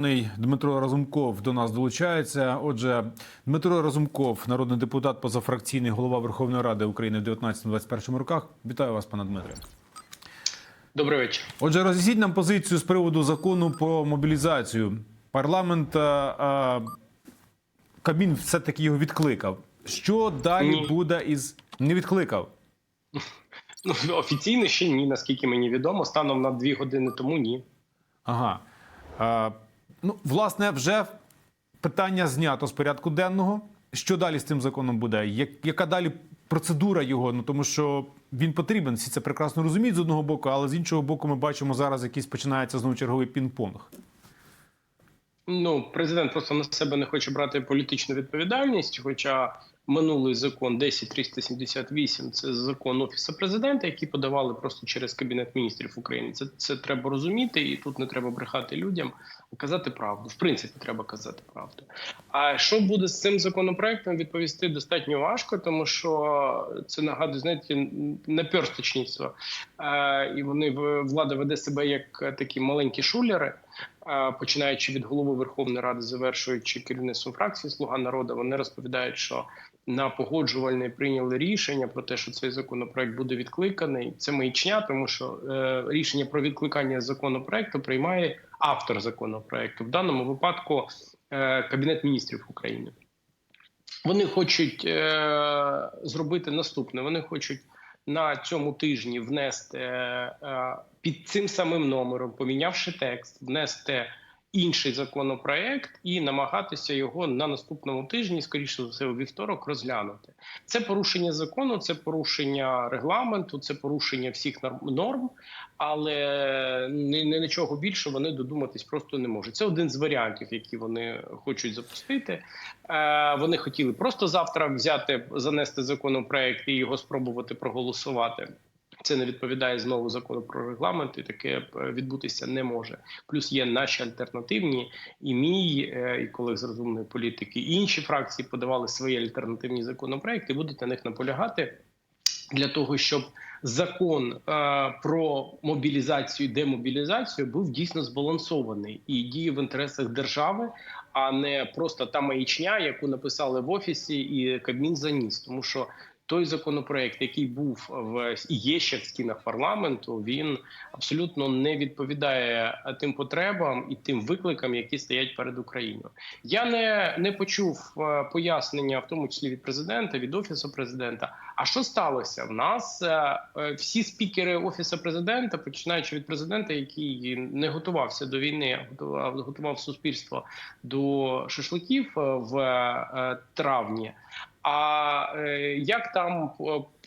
Дмитро Разумков до нас долучається. Отже, Дмитро Разумков, народний депутат, позафракційний голова Верховної Ради України в 19-21 роках. Вітаю вас, пане Дмитре. Добрий вечір. Отже, роз'ясніть нам позицію з приводу закону про мобілізацію. Парламент а, а, Кабмін все-таки його відкликав. Що далі Ні. буде із не відкликав? Ну офіційно ще ні, наскільки мені відомо. Станом на дві години тому ні. Ага. А, ну, власне, вже питання знято з порядку денного. Що далі з цим законом буде? Як, яка далі процедура його? Ну тому що він потрібен, всі це прекрасно розуміють з одного боку, але з іншого боку, ми бачимо зараз якийсь починається знову черговий пінг-понг. Ну, президент просто на себе не хоче брати політичну відповідальність. Хоча минулий закон 10378 – це закон офісу президента, який подавали просто через кабінет міністрів України. Це це треба розуміти, і тут не треба брехати людям, казати правду. В принципі, треба казати правду. А що буде з цим законопроектом? Відповісти достатньо важко, тому що це нагадує знаєте, наперсточництво. Е, і вони влада веде себе як такі маленькі шулери. Е, починаючи від голови Верховної Ради, завершуючи керівництвом фракції Слуга народу, вони розповідають, що на погоджувальне прийняли рішення про те, що цей законопроект буде відкликаний. Це маячня, тому що е, рішення про відкликання законопроекту приймає автор законопроекту. В даному випадку е, Кабінет міністрів України. Вони хочуть е, зробити наступне. Вони хочуть на цьому тижні внести е, е, під цим самим номером, помінявши текст, внести інший законопроект і намагатися його на наступному тижні, скоріше за все, у вівторок, розглянути. Це порушення закону, це порушення регламенту, це порушення всіх норм, але ні нічого більше вони додуматись просто не можуть. Це один з варіантів, які вони хочуть запустити. Е, вони хотіли просто завтра взяти, занести законопроект і його спробувати проголосувати. Це не відповідає знову закону про регламент, і таке е, відбутися не може. Плюс є наші альтернативні, і мій, е, і колег з розумної політики, і інші фракції подавали свої альтернативні законопроекти, будуть на них наполягати для того, щоб закон е, про мобілізацію і демобілізацію був дійсно збалансований і діє в інтересах держави, а не просто та маячня, яку написали в офісі, і Кабмін заніс, тому що. Той законопроект, який був в і є ще в стінах парламенту, він абсолютно не відповідає тим потребам і тим викликам, які стоять перед Україною. Я не, не почув е, пояснення, в тому числі від президента, від офісу президента. А що сталося? В нас е, е, всі спікери офісу президента, починаючи від президента, який не готувався до війни, готував, готував суспільство до шашликів е, в е, травні. А е, як там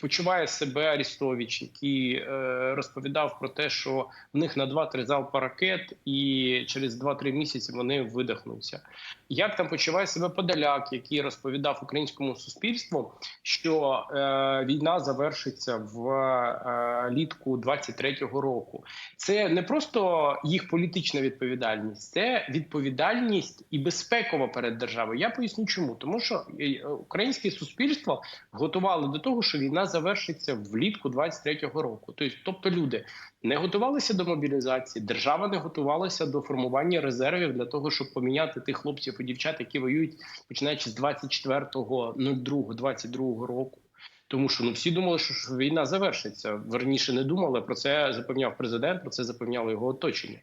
почуває себе Арістович, який е, розповідав про те, що в них на 2-3 залпа ракет, і через 2-3 місяці вони видихнуться? Як там почуває себе Подоляк, який розповідав українському суспільству, що е, війна завершиться в е, літку 23-го року? Це не просто їх політична відповідальність, це відповідальність і безпекова перед державою. Я поясню, чому тому, що е, українське суспільство готувало до того, що війна завершиться влітку 23-го року. Тобто, тобто люди не готувалися до мобілізації, держава не готувалася до формування резервів для того, щоб поміняти тих хлопців і дівчат, які воюють починаючи з 24.02.22 року. Тому що ну всі думали, що війна завершиться. Верніше не думали про це. Запевняв президент, про це запевняло його оточення.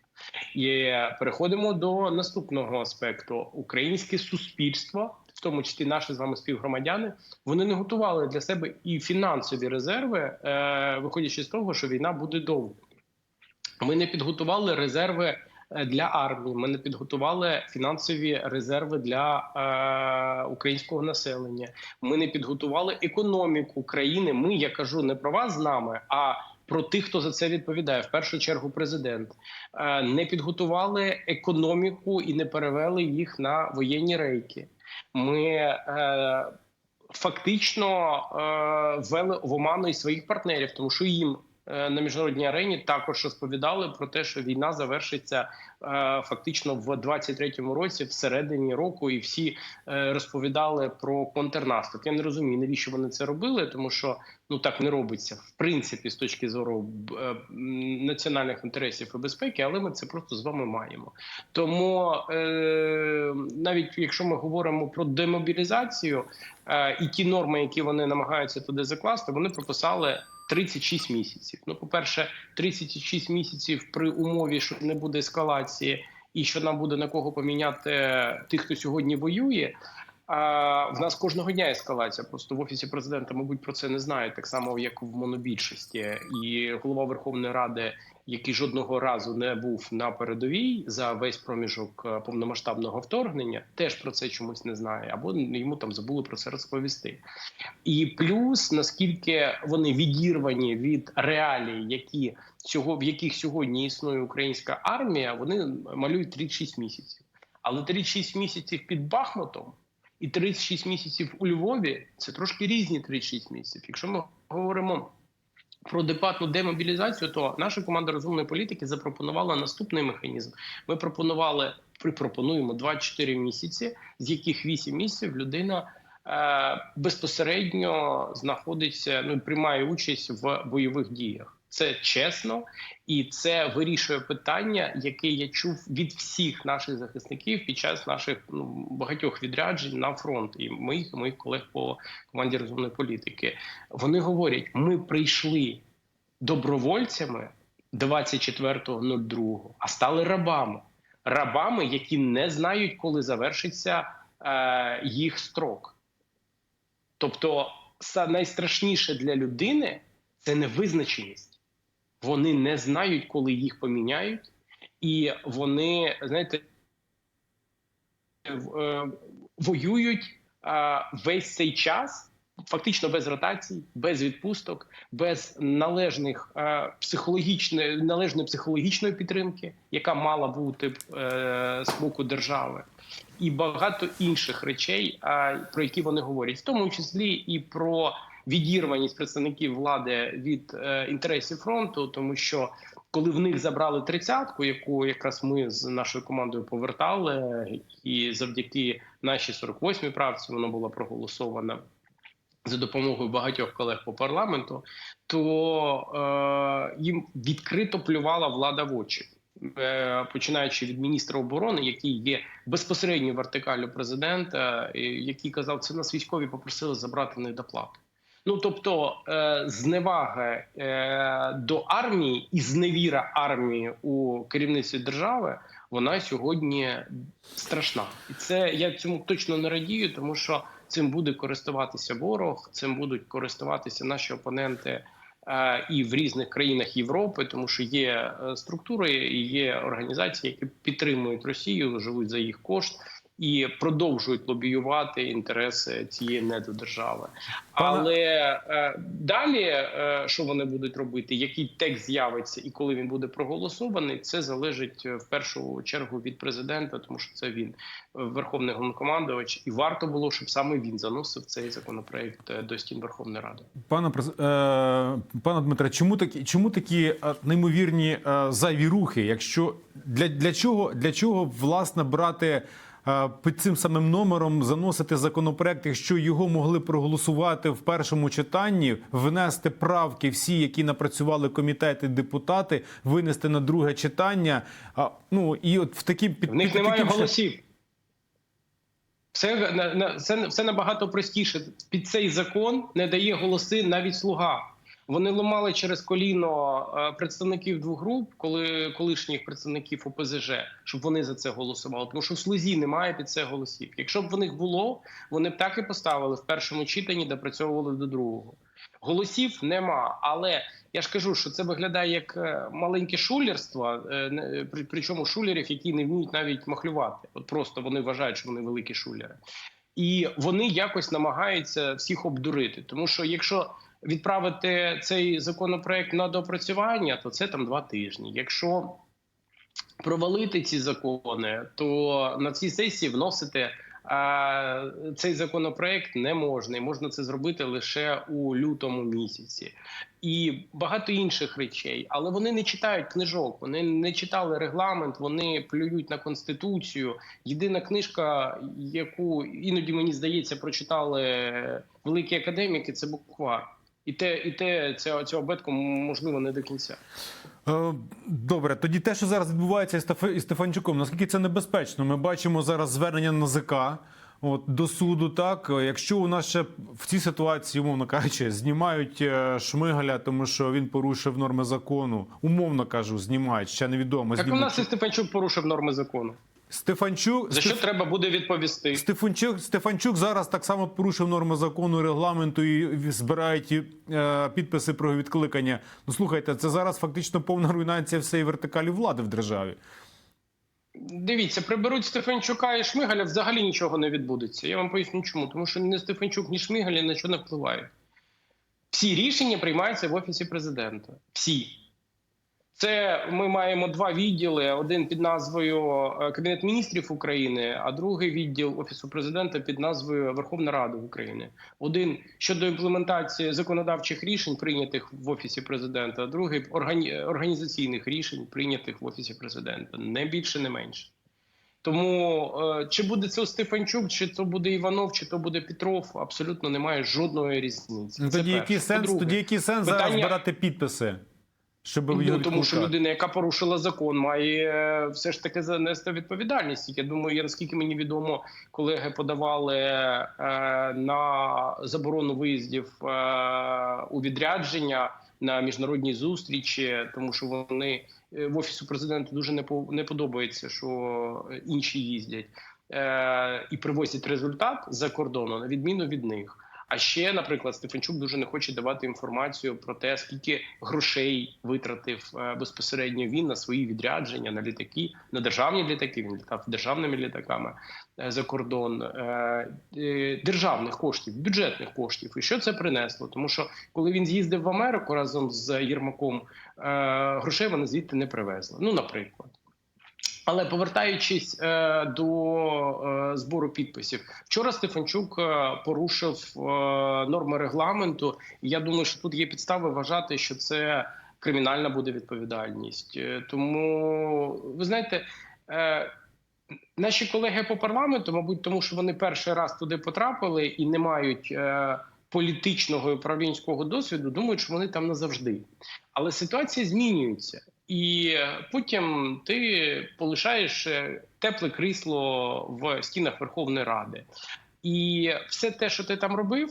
І переходимо до наступного аспекту: українське суспільство, тому числі наші з вами співгромадяни, вони не готували для себе і фінансові резерви, е, виходячи з того, що війна буде довго. Ми не підготували резерви е, для армії. Ми не підготували фінансові резерви для е, українського населення. Ми не підготували економіку країни. Ми я кажу не про вас з нами, а про тих, хто за це відповідає, в першу чергу, президент Е, не підготували економіку і не перевели їх на воєнні рейки. Ми е, фактично е, ввели в оману і своїх партнерів, тому що їм на міжнародній арені також розповідали про те, що війна завершиться е, фактично в 23-му році, всередині року, і всі е, розповідали про контрнаступ. Я не розумію, навіщо вони це робили, тому що ну так не робиться в принципі з точки зору е, національних інтересів і безпеки, але ми це просто з вами маємо. Тому е, навіть якщо ми говоримо про демобілізацію е, і ті норми, які вони намагаються туди закласти, вони прописали 36 місяців. Ну, по-перше, 36 місяців при умові, що не буде ескалації, і що нам буде на кого поміняти тих, хто сьогодні воює. В нас кожного дня ескалація. Просто в офісі президента, мабуть, про це не знають, так само як в монобільшості. І голова Верховної Ради, який жодного разу не був на передовій за весь проміжок е, повномасштабного вторгнення, теж про це чомусь не знає, або йому там забули про це розповісти. І плюс наскільки вони відірвані від реалій, які цього в яких сьогодні існує українська армія, вони малюють 36 місяців. Але 36 місяців під Бахмутом і 36 місяців у Львові це трошки різні 36 місяців. Якщо ми говоримо про депатну демобілізацію, то наша команда розумної політики запропонувала наступний механізм. Ми пропонували припропонуємо 24 місяці, з яких 8 місяців людина е, безпосередньо знаходиться, ну приймає участь в бойових діях. Це чесно і це вирішує питання, яке я чув від всіх наших захисників під час наших ну, багатьох відряджень на фронт і моїх і моїх колег по команді розумної політики. Вони говорять: ми прийшли добровольцями 24.02, а стали рабами. Рабами, які не знають, коли завершиться е, їх строк. Тобто, найстрашніше для людини це невизначеність. Вони не знають, коли їх поміняють, і вони, знаєте, е, воюють весь цей час. Фактично без ротацій, без відпусток, без належних психологічної належної психологічної підтримки, яка мала бути е, з боку держави, і багато інших речей, про які вони говорять, в тому числі і про відірваність представників влади від е, інтересів фронту, тому що коли в них забрали тридцятку, яку якраз ми з нашою командою повертали, і завдяки нашій 48-й правці вона була проголосована за допомогою багатьох колег по парламенту, то е, їм відкрито плювала влада в очі. Е, Починаючи від міністра оборони, який є безпосередньо вертикалю президента, який казав, це нас військові попросили забрати недоплату. Ну тобто е, зневага е, до армії і зневіра армії у керівництві держави, вона сьогодні страшна, і це я цьому точно не радію, тому що цим буде користуватися ворог, цим будуть користуватися наші опоненти е, і в різних країнах Європи, тому що є структури і є організації, які підтримують Росію, живуть за їх кошт. І продовжують лобіювати інтереси цієї недодержави. Але е, далі, е, що вони будуть робити, який текст з'явиться і коли він буде проголосований, це залежить е, в першу чергу від президента, тому що це він е, верховний головнокомандувач, і варто було, щоб саме він заносив цей законопроект до стін Верховної Ради. Пане е, пане Дмитре, чому такі чому такі неймовірні е, зайві рухи? Якщо для, для чого для чого власне брати під цим самим номером заносити законопроект, якщо його могли проголосувати в першому читанні, внести правки, всі, які напрацювали комітети, депутати, винести на друге читання? А, ну і от в такі під В них під немає таким голосів. Все, на- на- це, все набагато простіше. Під цей закон не дає голоси навіть слуга. Вони ламали через коліно е, представників двох груп, коли колишніх представників ОПЗЖ, щоб вони за це голосували. Тому що в слузі немає під це голосів. Якщо б в них було, вони б так і поставили в першому читанні, допрацьовували до другого. Голосів нема, але я ж кажу, що це виглядає як е, маленьке шулерство, е, причому шулерів, які не вміють навіть махлювати. От просто вони вважають, що вони великі шулери. І вони якось намагаються всіх обдурити. Тому що якщо відправити цей законопроект на допрацювання, то це там два тижні. Якщо провалити ці закони, то на цій сесії вносити е, цей законопроект не можна, і можна це зробити лише у лютому місяці. І багато інших речей, але вони не читають книжок, вони не читали регламент, вони плюють на конституцію. Єдина книжка, яку іноді мені здається, прочитали великі академіки, це буквар. І те, і те цього, цього бетку можливо не до кінця. Е, Добре, тоді те, що зараз відбувається із Стефанчуком, наскільки це небезпечно? Ми бачимо зараз звернення НАЗК от, до суду. Так, якщо у нас ще в цій ситуації, умовно кажучи, знімають е, Шмигаля, тому що він порушив норми закону, умовно кажу, знімають, ще невідомо. Так у нас і Стефанчук порушив норми закону. Стефанчук, За що Стеф- треба буде відповісти? Стефанчук, Стефанчук зараз так само порушив норми закону, регламенту і збирають е, підписи про відкликання. Ну слухайте, це зараз фактично повна руйнація всієї вертикалі влади в державі. Дивіться, приберуть Стефанчука і Шмигаля, взагалі нічого не відбудеться. Я вам поясню, чому. Тому що ні Стефанчук, ні Шмигаль ні на що не впливають. Всі рішення приймаються в офісі президента. Всі. Це ми маємо два відділи: один під назвою е, Кабінет міністрів України, а другий відділ Офісу президента під назвою Верховна Рада України. Один щодо імплементації законодавчих рішень, прийнятих в офісі президента, а другий органі... організаційних рішень, прийнятих в офісі президента. Не більше, не менше. Тому е, чи буде це Стефанчук, чи то буде Іванов, чи то буде Петров, абсолютно немає жодної різниці. Ну, Це тоді перше. який сенс, тоді який сенс зараз питання- збирати підписи, щоб його Ну, тому що людина, яка порушила закон, має е, все ж таки занести відповідальність. Я думаю, я наскільки мені відомо, колеги подавали е, на заборону виїздів е, у відрядження на міжнародні зустрічі, тому що вони е, в офісу президента дуже не по- не подобається, що інші їздять е, і привозять результат за кордону на відміну від них. А ще, наприклад, Стефанчук дуже не хоче давати інформацію про те, скільки грошей витратив е, безпосередньо він на свої відрядження на літаки, на державні літаки. Він літав державними літаками е, за кордон е, державних коштів, бюджетних коштів. І що це принесло? Тому що коли він з'їздив в Америку разом з Єрмаком, грошей вони звідти не привезли. Ну, наприклад. Але повертаючись е, до е, збору підписів, вчора Стефанчук е, порушив е, норми регламенту. Я думаю, що тут є підстави вважати, що це кримінальна буде відповідальність. Е, тому ви знаєте, е, наші колеги по парламенту, мабуть, тому що вони перший раз туди потрапили і не мають. Е, Політичного і управлінського досвіду думають, що вони там назавжди, але ситуація змінюється, і потім ти полишаєш е, тепле крісло в стінах Верховної Ради, і все те, що ти там робив,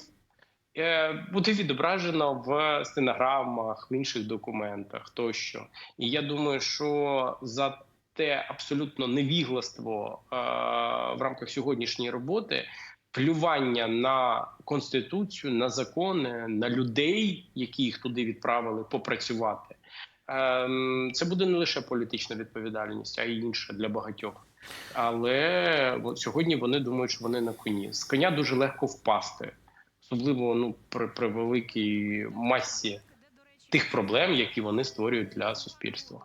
е, буде відображено в стенограмах, в інших документах тощо. І я думаю, що за те абсолютно невігластво е, в рамках сьогоднішньої роботи. Плювання на конституцію, на закони, на людей, які їх туди відправили попрацювати, це буде не лише політична відповідальність, а й інша для багатьох. Але сьогодні вони думають, що вони на коні. З коня дуже легко впасти, особливо ну при, при великій масі тих проблем, які вони створюють для суспільства.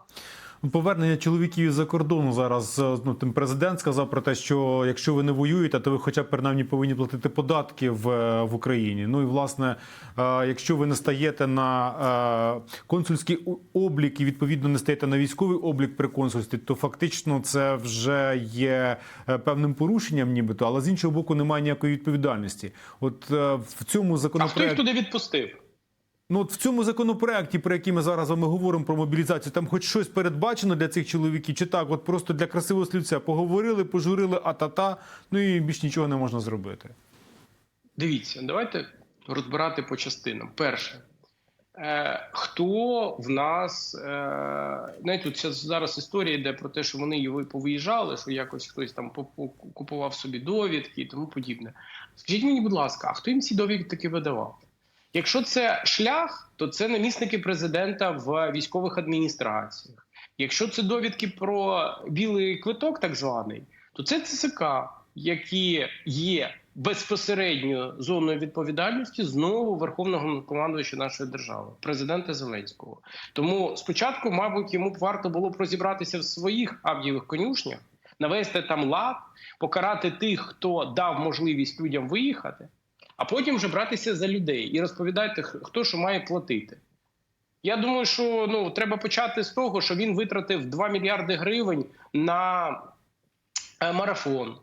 Повернення чоловіків із-за кордону зараз. е, Ну тим президент сказав про те, що якщо ви не воюєте, то ви хоча б принаймні повинні платити податки в, е, в Україні. Ну і власне, е, якщо ви не стаєте на консульський облік і відповідно не стаєте на військовий облік при консульстві, то фактично це вже є певним порушенням, нібито, але з іншого боку, немає ніякої відповідальності. От в цьому А хто їх туди відпустив? Ну, от в цьому законопроекті, про який ми зараз вами говоримо про мобілізацію, там хоч щось передбачено для цих чоловіків, чи так, от просто для красивого слівця поговорили, пожурили, а-та-та, ну і більш нічого не можна зробити. Дивіться, давайте розбирати по частинам. Перше, е, хто в нас е, знаєте, тут зараз історія йде про те, що вони повиїжджали, що якось хтось там купував собі довідки і тому подібне. Скажіть мені, будь ласка, а хто їм ці довідки таки видавав? Якщо це шлях, то це намісники президента в військових адміністраціях. Якщо це довідки про білий квиток, так званий, то це ЦСК, які є безпосередньо зоною відповідальності знову верховного командуюча нашої держави, президента Зеленського. Тому спочатку, мабуть, йому б варто було б розібратися в своїх авдієвих конюшнях, навести там лад, покарати тих, хто дав можливість людям виїхати, а потім вже братися за людей і розповідати, хто що має платити. Я думаю, що ну треба почати з того, що він витратив 2 мільярди гривень на е, марафон,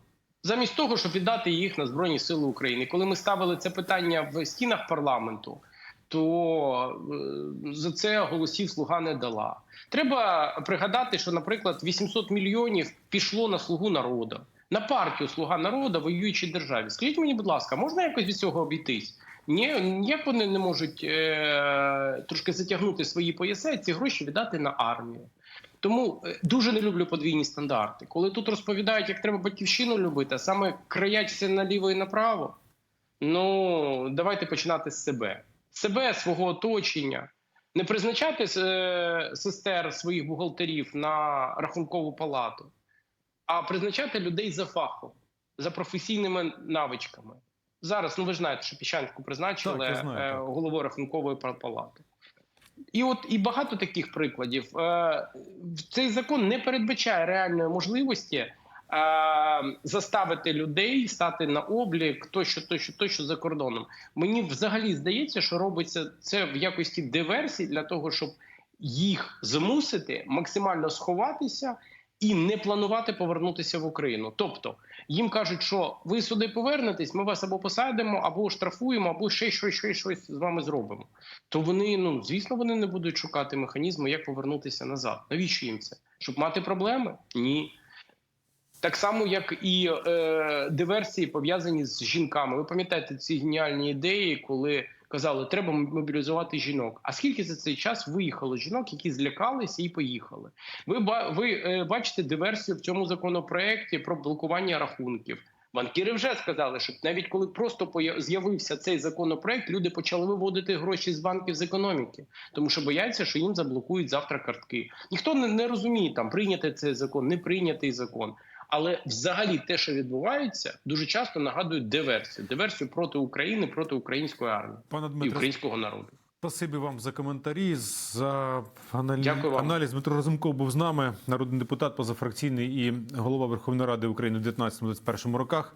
замість того, щоб віддати їх на Збройні Сили України. Коли ми ставили це питання в стінах парламенту, то е, за це голосів слуга не дала. Треба пригадати, що, наприклад, 800 мільйонів пішло на слугу народу, на партію Слуга народу воюючій державі. Скажіть мені, будь ласка, можна якось від цього обійтись? Ні, ніяк вони не можуть е, трошки затягнути свої пояса і ці гроші віддати на армію. Тому е, дуже не люблю подвійні стандарти. Коли тут розповідають, як треба батьківщину любити, а саме краячся наліво і направо. Ну давайте починати з себе, себе, свого оточення, не призначати е, сестер своїх бухгалтерів на рахункову палату, а призначати людей за фахом, за професійними навичками. Зараз, ну ви ж знаєте, що Піщанську призначили Так, е, головою рахункової пал- палати. І от і багато таких прикладів. Е, Цей закон не передбачає реальної можливості е, заставити людей стати на облік тощо, тощо, тощо за кордоном. Мені взагалі здається, що робиться це в якості диверсії для того, щоб їх змусити максимально сховатися і не планувати повернутися в Україну. Тобто їм кажуть, що ви сюди повернетесь, ми вас або посадимо, або штрафуємо, або ще щось, щось, щось з вами зробимо. То вони, ну звісно, вони не будуть шукати механізму, як повернутися назад. Навіщо їм це? Щоб мати проблеми? Ні. Так само, як і е, диверсії пов'язані з жінками. Ви пам'ятаєте ці геніальні ідеї, коли казали, треба мобілізувати жінок. А скільки за цей час виїхало жінок, які злякалися і поїхали? Ви ви е, бачите диверсію в цьому законопроекті про блокування рахунків. Банкіри вже сказали, що навіть коли просто з'явився цей законопроект, люди почали виводити гроші з банків з економіки, тому що бояться, що їм заблокують завтра картки. Ніхто не, не розуміє там прийняти цей закон, не прийнятий закон. Але взагалі те, що відбувається, дуже часто нагадують диверсію. Диверсію проти України, проти української армії Пане і українського народу. спасибі вам за коментарі, за аналіз Дякую вам. аналіз. Дмитро Розумков був з нами, народний депутат позафракційний і голова Верховної Ради України в 19-21 роках.